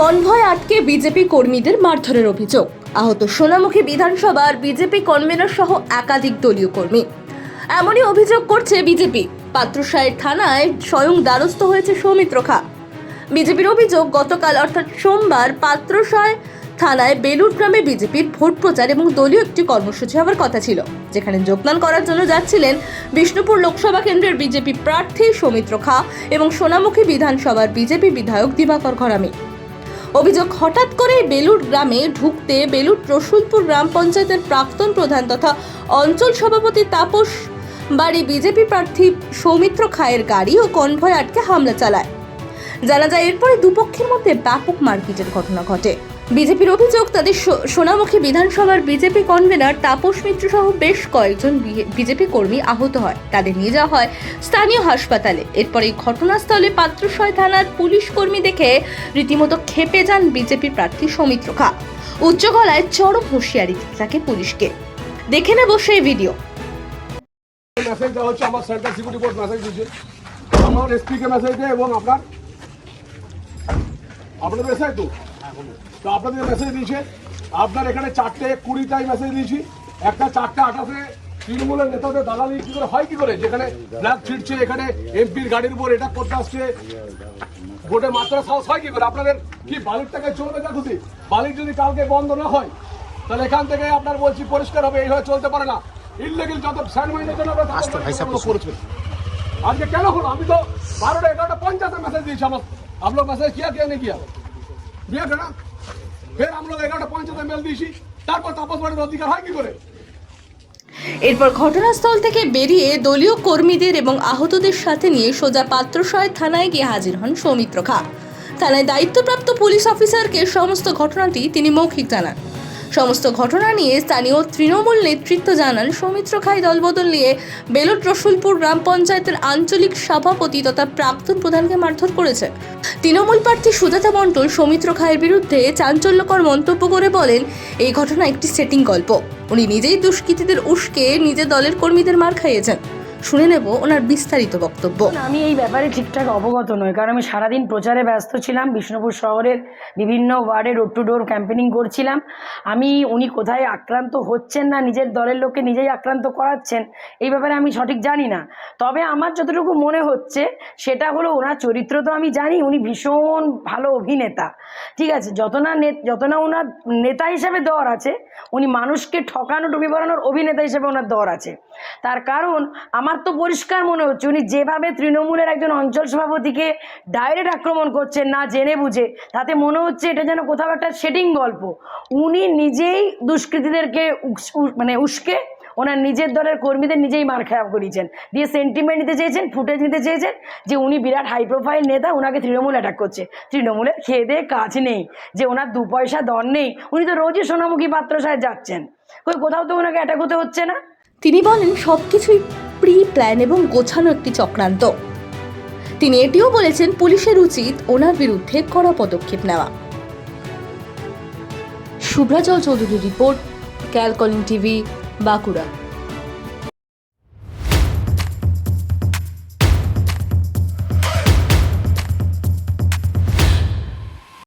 Convoy আটকে BJP কর্মীদের মারধরের অভিযোগ। আহত সোনামুখী বিধানসভার বিজেপি কনভেনর সহ একাধিক দলীয় কর্মী। এমনই অভিযোগ করছে বিজেপি। পাত্রসাহের থানায় স্বয়ং দ্বারস্থ হয়েছে সৌমিত্র খা। বিজেপির অভিযোগ, গতকাল অর্থাৎ সোমবার পাত্রসায় থানায় বেলুর গ্রামে বিজেপির ভোট প্রচার এবং দলীয় একটি কর্মসূচি হওয়ার কথা ছিল। যেখানে যোগদান করার জন্য যাচ্ছিলেন বিষ্ণুপুর লোকসভা কেন্দ্রের বিজেপি প্রার্থী সৌমিত্র খা এবং সোনামুখী বিধানসভার বিজেপি বিধায়ক দিবাকর ঘরামি। অভিযোগ হঠাৎ করে বেলুড় গ্রামে ঢুকতে বেলুড় প্রসুলপুর গ্রাম পঞ্চায়েতের প্রাক্তন প্রধান তথা অঞ্চল সভাপতি তাপস বাড়ি বিজেপি প্রার্থী সৌমিত্র খায়ের গাড়ি ও কনভয় আটকে হামলা চালায়। জানা যায়, এরপরে দুপক্ষের মধ্যে ব্যাপক মারপিটের ঘটনা ঘটে। বিজেপির অভিযোগ, তাদের সোনামুখী বিধানসভার বিজেপি কনভেনার তাপস মিত্র সহ বেশ কয়েকজন বিজেপি কর্মী আহত হয়। তাদের নিয়ে যাওয়া হয় স্থানীয় হাসপাতালে। এরপর এই ঘটনাস্থলে পাত্রসয় থানার পুলিশ কর্মী দেখে রীতিমতো খেপে যান বিজেপি প্রার্থী সৌমিত্র খা। উচ্চ গলায় চরম হুঁশিয়ারি থাকে পুলিশকে। দেখে নেব সেই ভিডিও। আমার মেসেজ দিচ্ছে। আমার এসপি কে মেসেজ দেয় এবং আপনার আপনাদের মেসেজ তো? তো আপনাদের মেসেজ দিয়েছে। আপনার এখানে চারটে কুড়িটাই মেসেজ দিয়েছি। একটা চারটে আঠাশে তৃণমূলের নেতাদের দালালি কি করে হয় কি করে? যেখানে ব্ল্যাক ছিটছে এখানে এমপির গাড়ির উপর এটা করতে আসছে। ভোটে মাত্রা সাহস হয় কি করে? আপনাদের কি বালির টাকায় চলবে না খুশি বালির যদি কালকে বন্ধ না হয় তাহলে এখান থেকে আপনার বলছি পরিষ্কার হবে এইভাবে চলতে পারে না। ইনলিগেল যত স্যান্ড মাইনের জন্য আপনারা করেছেন আজকে কেন হলো? আমি তো বারোটা এগারোটা পঞ্চাশে মেসেজ দিয়েছি আমার। আপনার মেসেজ কি আর কে নেই আর? বিয়ে ফের আমরা এগারোটা মেল দিয়েছি। তারপর তাপস বাড়ির অধিকার হয় কি করে? এরপর ঘটনাস্থল থেকে বেরিয়ে দলীয় কর্মীদের এবং আহতদের সাথে নিয়ে সোজা পাত্রশয় থানায় গিয়ে হাজির হন সৌমিত্র খা। থানায় দায়িত্বপ্রাপ্ত পুলিশ অফিসারকে সমস্ত ঘটনাটি তিনি মৌখিক জানান। সমস্ত ঘটনা নিয়ে স্থানীয় তৃণমূল নেতৃত্ব জানান সৌমিত্র খাই দলবদল নিয়ে বেলুট রসুলপুর গ্রাম পঞ্চায়েতের আঞ্চলিক সভাপতি তথা প্রাক্তন প্রধানকে মারধর করেছে। তৃণমূল প্রার্থী সুজাতা মণ্ডল সৌমিত্র খায়ের বিরুদ্ধে চাঞ্চল্যকর মন্তব্য করে বলেন, এই ঘটনা একটি সেটিং গল্প। উনি নিজেই দুষ্কৃতীদের উস্কে নিজের দলের কর্মীদের মার খাইয়েছেন। শুনে নেব ওনার বিস্তারিত বক্তব্য। আমি এই ব্যাপারে ঠিকঠাক অবগত নই, কারণ আমি সারাদিন প্রচারে ব্যস্ত ছিলাম, বিষ্ণুপুর শহরের বিভিন্ন ওয়ার্ডে ডোর টু ডোর ক্যাম্পেনিং করছিলাম। আমি, উনি কোথায় আক্রান্ত হচ্ছেন না, নিজের দলের লোককে নিজেই আক্রান্ত করাচ্ছেন, এই ব্যাপারে আমি সঠিক জানি না। তবে আমার যতটুকু মনে হচ্ছে, সেটা হলো ওনার চরিত্র তো আমি জানি, উনি ভীষণ ভালো অভিনেতা। ঠিক আছে, যত না যত না ওনার নেতা হিসেবে দর আছে, উনি মানুষকে ঠকানো টুপি পরানোর অভিনেতা হিসেবে ওনার দর আছে। তার কারণ, আমার তো পরিষ্কার মনে হচ্ছে, উনি যেভাবে তৃণমূলের একজন অঞ্চল সভাপতিকে ডাইরেক্ট আক্রমণ করছেন না জেনে বুঝে, তাতে মনে হচ্ছে এটা যেন কোথাও একটা সেটিং গল্প। উনি নিজেই দুষ্কৃতীদেরকে মানে উস্কে ওনার নিজের দলের কর্মীদের নিজেই মার খারাপ করিয়েছেন। দিয়ে সেন্টিমেন্ট নিতে চেয়েছেন ফুটেজ নিতে চেয়েছেন যে উনি বিরাট হাই প্রোফাইল নেতা ওনাকে তৃণমূল অ্যাটাক করছে। তৃণমূলের খেয়ে দেয়ে কাজ নেই, যে ওনার দু পয়সা দর নেই, উনি তো রোজই সোনামুখী পাত্র সাহেব যাচ্ছেন কোথাও তো ওনাকে অ্যাটাক হতে হচ্ছে না। তিনি বলেন সবকিছুই প্রি প্ল্যান এবং গোছানো একটি চক্রান্ত। তিনি এটিও বলেছেন, পুলিশের উচিত ওনার বিরুদ্ধে কড়া পদক্ষেপ নেওয়া। শুভ্রাচল চৌধুরী রিপোর্ট, ক্যালকলিং টিভি, বাঁকুড়া।